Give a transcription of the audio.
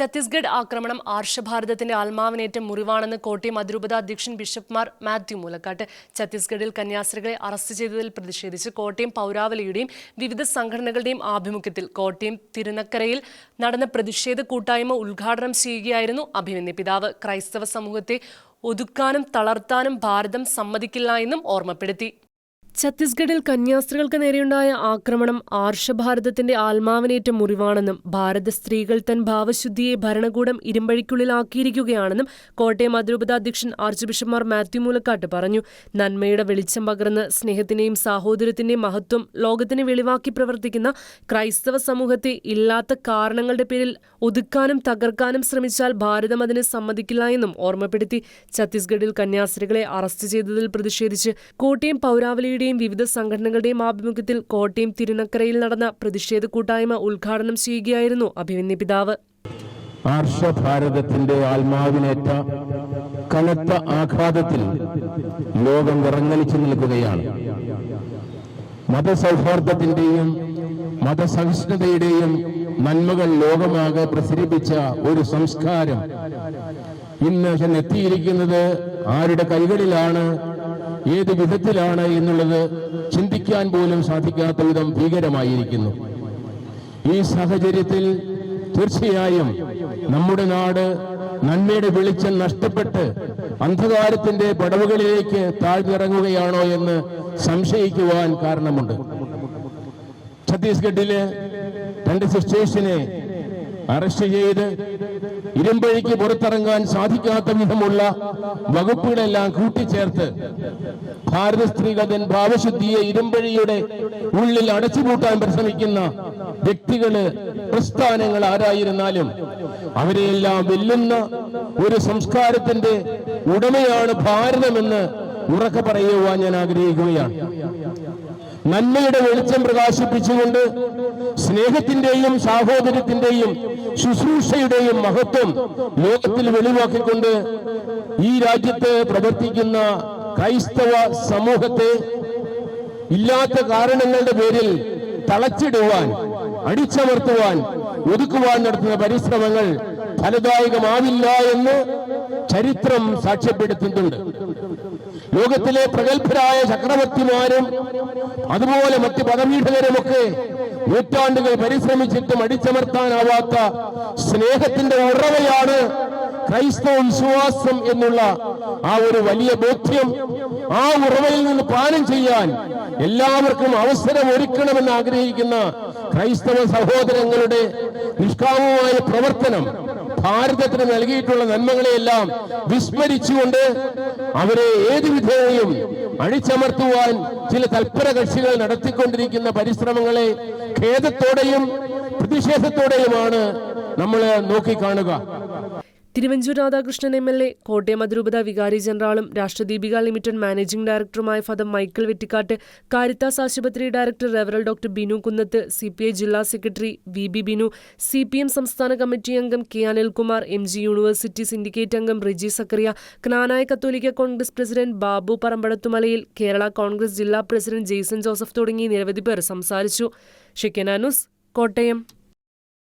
ഛത്തീസ്ഗഡ് ആക്രമണം ആർഷഭാരതത്തിന്റെ ആത്മാവിനേറ്റ മുറിവാണെന്ന് കോട്ടയം അതിരൂപത അധ്യക്ഷൻ ബിഷപ്പ്മാർ മാത്യു മൂലക്കാട്ട്. ഛത്തീസ്ഗഡിൽ കന്യാസ്ത്രീകളെ അറസ്റ്റ് ചെയ്തതിൽ പ്രതിഷേധിച്ച് കോട്ടയം പൗരാവലിയുടെയും വിവിധ സംഘടനകളുടെയും ആഭിമുഖ്യത്തിൽ കോട്ടയം തിരുനക്കരയിൽ നടന്ന പ്രതിഷേധ കൂട്ടായ്മ ഉദ്ഘാടനം ചെയ്യുകയായിരുന്നു അഭിമന്യ പിതാവ്. ക്രൈസ്തവ സമൂഹത്തെ ഒതുക്കാനും തളർത്താനും ഭാരതം സമ്മതിക്കില്ല എന്നും ഓർമ്മപ്പെടുത്തി. ഛത്തീസ്ഗഡിൽ കന്യാസ്ത്രീകൾക്ക് നേരെയുണ്ടായ ആക്രമണം ആർഷഭാരതത്തിന്റെ ആത്മാവിനേറ്റ മുറിവാണെന്നും ഭാരത സ്ത്രീകൾ തൻ ഭാവശുദ്ധിയെ ഭരണകൂടം ഇരുമ്പഴിക്കുള്ളിലാക്കിയിരിക്കുകയാണെന്നും കോട്ടയം അതിരൂപത അധ്യക്ഷൻ ആർച്ച് ബിഷപ്പ്മാർ മാത്യു മൂലക്കാട്ട് പറഞ്ഞു. നന്മയുടെ വെളിച്ചം പകർന്ന് സ്നേഹത്തിന്റെയും സാഹോദര്യത്തിന്റെയും മഹത്വം ലോകത്തിന് വെളിവാക്കി പ്രവർത്തിക്കുന്ന ക്രൈസ്തവ സമൂഹത്തെ ഇല്ലാത്ത കാരണങ്ങളുടെ പേരിൽ ഒതുക്കാനും തകർക്കാനും ശ്രമിച്ചാൽ ഭാരതം അതിന് സമ്മതിക്കില്ല എന്നും ഓർമ്മപ്പെടുത്തി. ഛത്തീസ്ഗഡിൽ കന്യാസ്ത്രീകളെ അറസ്റ്റ് ചെയ്തതിൽ പ്രതിഷേധിച്ച് കോട്ടയം പൗരാവലിയുടെയും വിവിധ സംഘടനകളുടെയും ആഭിമുഖ്യത്തിൽ കോട്ടയം തിരുനക്കരയിൽ നടന്ന പ്രതിഷേധ കൂട്ടായ്മ ഉദ്ഘാടനം ചെയ്യുകയായിരുന്നു അഭിമന്യ പിതാവ്. ആർഷഭാരതത്തിന്റെ ആത്മാവിനേറ്റ കനത്ത ആഘാതത്തിൽ ലോകം വിറങ്ങലിച്ചു നിൽക്കുകയാണ്. മതസൗഹാർദ്ദത്തിന്റെയും മതസഹിഷ്ണുതയുടെയും നന്മകൾ ലോകമാകെ പ്രസരിപ്പിച്ച ഒരു സംസ്കാരം ഇന്ന് എത്തിയിരിക്കുന്നത് ആരുടെ കൈകളിലാണ് ഏത് വിധത്തിലാണ് എന്നുള്ളത് ചിന്തിക്കാൻ പോലും സാധിക്കാത്ത വിധം ഭീകരമായിരിക്കുന്നു. ഈ സാഹചര്യത്തിൽ തീർച്ചയായും നമ്മുടെ നാട് നന്മയുടെ വെളിച്ചം നഷ്ടപ്പെട്ട് അന്ധകാരത്തിന്റെ പടവുകളിലേക്ക് താഴ്ന്നിറങ്ങുകയാണോ എന്ന് സംശയിക്കുവാൻ കാരണമുണ്ട്. ഛത്തീസ്ഗഡിലെ രണ്ട് സിസ്റ്റേഴ്സിനെ അറസ്റ്റ് ചെയ്ത് ഇരുമ്പഴിക്ക് പുറത്തിറങ്ങാൻ സാധിക്കാത്ത വിധമുള്ള വകുപ്പുകളെല്ലാം കൂട്ടിച്ചേർത്ത് ഭാരത സ്ത്രീകൾ തൻ ഭാവശുദ്ധിയെ ഇരുമ്പഴിയുടെ ഉള്ളിൽ അടച്ചുപൂട്ടാൻ പരിശ്രമിക്കുന്ന വ്യക്തികൾ പ്രസ്ഥാനങ്ങൾ ആരായിരുന്നാലും അവരെയെല്ലാം വെല്ലുന്ന ഒരു സംസ്കാരത്തിന്റെ ഉടമയാണ് ഭാരതമെന്ന് ഉറക്കെ പറയുവാൻ ഞാൻ ആഗ്രഹിക്കുകയാണ്. നന്മയുടെ വെളിച്ചം പ്രകാശിപ്പിച്ചുകൊണ്ട് സ്നേഹത്തിന്റെയും സാഹോദര്യത്തിന്റെയും ശുശ്രൂഷയുടെയും മഹത്വം ലോകത്തിൽ വെളിവാക്കിക്കൊണ്ട് ഈ രാജ്യത്ത് പ്രവർത്തിക്കുന്ന ക്രൈസ്തവ സമൂഹത്തെ ഇല്ലാത്ത കാരണങ്ങളുടെ പേരിൽ തളച്ചിടുവാൻ അടിച്ചമർത്തുവാൻ ഒതുക്കുവാൻ നടത്തുന്ന പരിശ്രമങ്ങൾ ഫലദായകമാവില്ല എന്ന് ചരിത്രം സാക്ഷ്യപ്പെടുത്തുന്നുണ്ട്. ലോകത്തിലെ പ്രഗത്ഭരായ ചക്രവർത്തിമാരും അതുപോലെ മറ്റ് പദപീഠകരുമൊക്കെ നൂറ്റാണ്ടുകൾ പരിശ്രമിച്ചിട്ടും അടിച്ചമർത്താനാവാത്ത സ്നേഹത്തിന്റെ ഉറവയാണ് ക്രൈസ്തവ വിശ്വാസം എന്നുള്ള ആ ഒരു വലിയ ബോധ്യം ആ ഉറവയിൽ നിന്ന് പാനം ചെയ്യാൻ എല്ലാവർക്കും അവസരം ഒരുക്കണമെന്ന് ആഗ്രഹിക്കുന്ന ക്രൈസ്തവ സഹോദരങ്ങളുടെ നിഷ്കാമമായ പ്രവർത്തനം ഭാരതത്തിന് നൽകിയിട്ടുള്ള നന്മകളെയെല്ലാം വിസ്മരിച്ചുകൊണ്ട് അവരെ ഏത് വിധേനയും അഴിച്ചമർത്തുവാൻ ചില തൽപര കക്ഷികൾ നടത്തിക്കൊണ്ടിരിക്കുന്ന പരിശ്രമങ്ങളെ ഖേദത്തോടെയും പ്രതിഷേധത്തോടെയുമാണ് നമ്മൾ നോക്കിക്കാണുക. Thiruvanchoor Radhakrishnan M L A Kottayam അതിരൂപത വികാരി ജനറാളും രാഷ്ട്രദീപിക ലിമിറ്റഡ് മാനേജിംഗ് ഡയറക്ടറുമായ ഫാദർ മൈക്കിൾ വെട്ടിക്കാട്ട് കാരിത്താസ് ആശുപത്രി director റെവറൽ doctor Binu Kunnath C P I ജില്ലാ secretary V B Binu C P M സംസ്ഥാന കമ്മിറ്റി അംഗം K Anilkumar M G university syndicate അംഗം Riji Zachariah Knanaya കത്തോലിക്ക കോൺഗ്രസ് പ്രസിഡന്റ് ബാബു പറമ്പടത്തുമലയിൽ കേരള കോൺഗ്രസ് ജില്ലാ പ്രസിഡന്റ് ജെയ്സൺ ജോസഫ് തുടങ്ങി നിരവധി പേർ സംസാരിച്ചു. ഷിക്കനാനുസ് കോട്ടയം.